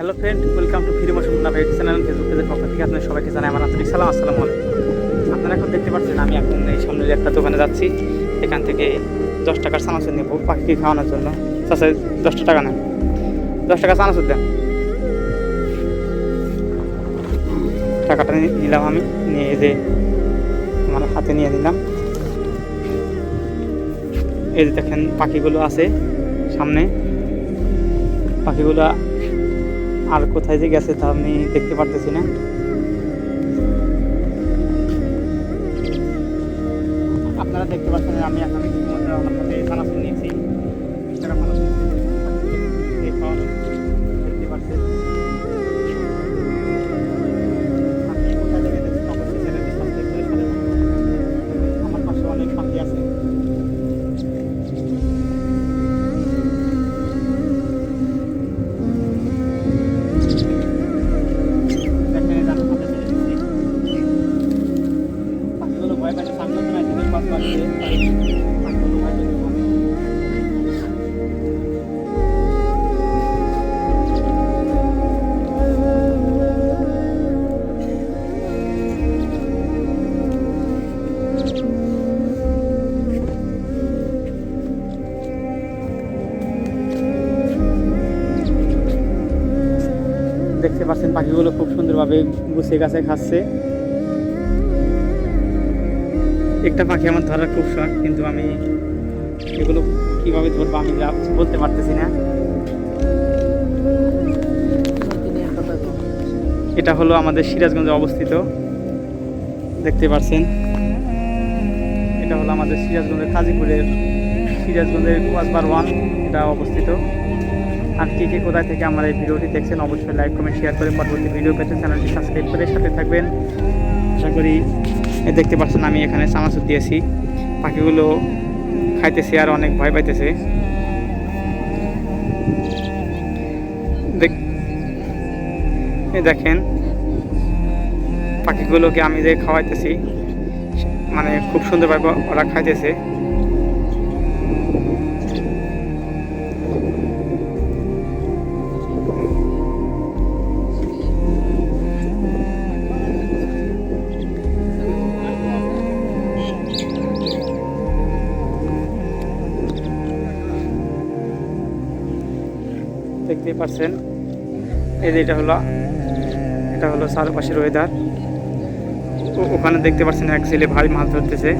Hello friend welcome to ফিরি মুন্না ভাই channel Facebook পেজের পক্ষ থেকে আপনাদের সবাইকে জানাই আমার আন্তরিক সালাম, আসসালামু আলাইকুম। আপনারা এখন দেখতে পাচ্ছেন আমি এখন এই সামনের একটা দোকানে যাচ্ছি, এখান থেকে দশ টাকার চানাচুর নেব, পাখিকে খাওয়ানোর জন্য। চাষে দশটা টাকা নেন। দশ টাকা চানাচুর দেন। টাকাটা নিলাম আমি, নিয়ে যে আমার হাতে নিয়ে নিলাম। এই যে দেখেন পাখিগুলো আছে সামনে। পাখিগুলো আর কোথায় যে গেছে তা আমি দেখতে পারতেছি না। আপনারা দেখতে পাচ্ছেন আমি এখন আমার সাথে নিয়েছি। দেখতে পাচ্ছেন পাখিগুলো খুব সুন্দরভাবে গুছিয়ে গাছে খাচ্ছে। একটা পাখি আমার ধরার খুব শখ, কিন্তু আমি এগুলো কীভাবে ধরবো আমি বলতে পারতেছি না। এটা হলো আমাদের সিরাজগঞ্জে অবস্থিত। দেখতে পাচ্ছেন। এটা হলো আমাদের সিরাজগঞ্জের কাজীপুরের, সিরাজগঞ্জের কুয়াসবার ওয়ান, এটা অবস্থিত। আর কে কে কোথায় থেকে আমার এই ভিডিওটি দেখছেন, অবশ্যই লাইক কমেন্ট শেয়ার করে পরবর্তী ভিডিও পেতে চ্যানেলটি সাবস্ক্রাইব করে সাথে থাকবেন। আশা করি দেখতে পাচ্ছেন আমি এখানে চানাচুর দিয়েছি। পাখিগুলো খাইতেছে আর অনেক ভয় পাইতেছে। দেখেন, পাখিগুলোকে আমি যে খাওয়াইতেছি মানে খুব সুন্দরভাবে ওরা খাইতেছে। দেখতেই পাচ্ছেন এই যে এটা হলো এটা হলো চারপাশের ওয়েদার ওখানে দেখতে পাচ্ছেন এক ছেলে ভারী মাছ ধরতেছে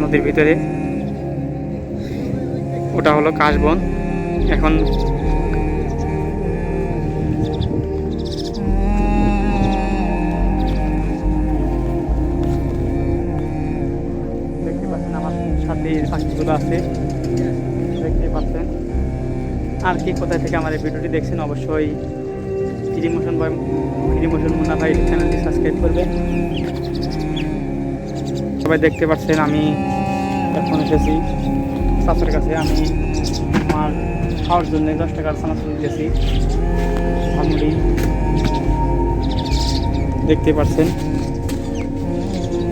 নদীর ভিতরে। ওটা হলো কাশবন। এখন দেখতে পাচ্ছেন আমার সাথে পাখিগুলো আছে। দেখতে পাচ্ছেন। আর কি, কোথায় থেকে আমার এই ভিডিওটি দেখছেন অবশ্যই ফ্রি মোশন বা ফ্রি মোশন মুন্না ভাই চ্যানেলটি সাবস্ক্রাইব করবেন সবাই দেখতে পাচ্ছেন আমি এখন এসেছি চাচার কাছে। আমি আমার খাওয়ার জন্য দশ টাকার চানাচুর দিতেছি ঝালমুড়ি দেখতে পাচ্ছেন।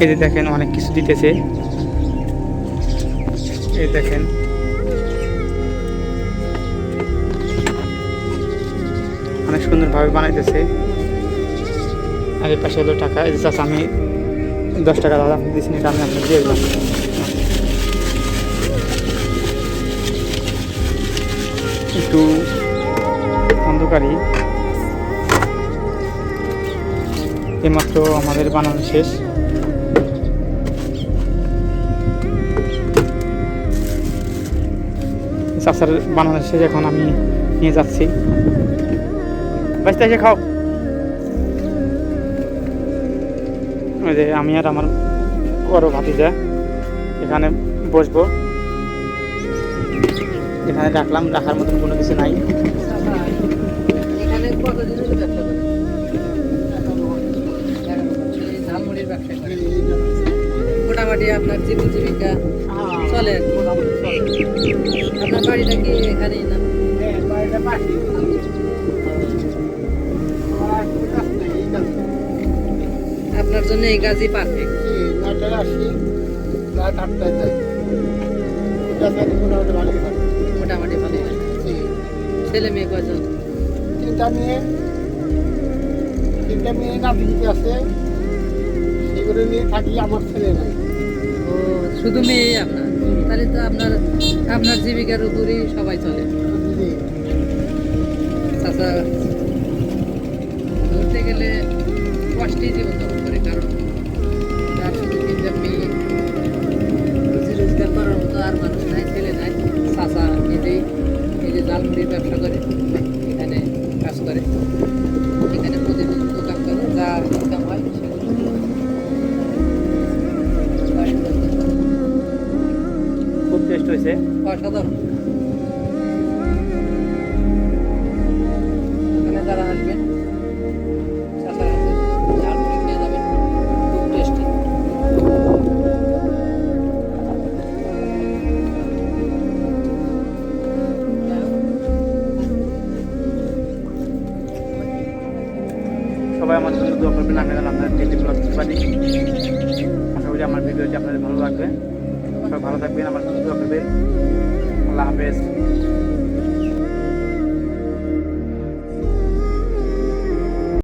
এই দেখেন, অনেক কিছু দিতেছে। এই দেখেন। অনেক সুন্দরভাবে বানাইতেছে। আর পাশে হলো টাকা যে আমি দশ টাকা দাদা আপনি দিয়েছেন, এটা আমি আপনাকে দিয়ে দিলাম। একটু অন্ধকারই। এইমাত্র আমাদের বানানো শেষ। চাচার বানানো শেষ, এখন আমি নিয়ে যাচ্ছি। বাঁচতে এসে খাও। ওই যে আমি আর আমার বড় ভাতিজা এখানে বসবো। এখানে রাখলাম, রাখার মতন কোনো কিছু নাই। মোটামুটি আপনার জীবন জীবিকা চলে। আপনার বাড়িটা কি এখানেই না? আপনার জন্য এই কাজই পারফেক্ট নটায় আসি রাত আটটায় যাই। মোটামুটি ভালোই মোটামুটি ভালোই ছেলে মেয়ে কয়জন? তিনটা মেয়ে তিনটা মেয়ে নাতিজিতে আছে। সেগুলো নিয়ে থাকি আমার ছেলে নাই। ও শুধু মেয়ে আপনার? তাহলে তো আপনার আপনার জীবিকার উপরই সবাই চলে। জি। চাচা ধরতে গেলে কষ্টেই জীবন এখানে প্রতিদিন দোকান করে যা ইনকাম হয় সেগুলো। খুব টেস্ট হয়েছে অসাধারণ জন্য আমি যেন আপনার ডেলি ব্লগ পারি আশা করি আমার ভিডিওটি আপনাদের ভালো লাগবে। সবাই ভালো থাকবেন, আমার দোয়া করবেন। আল্লাহ হাফেজ।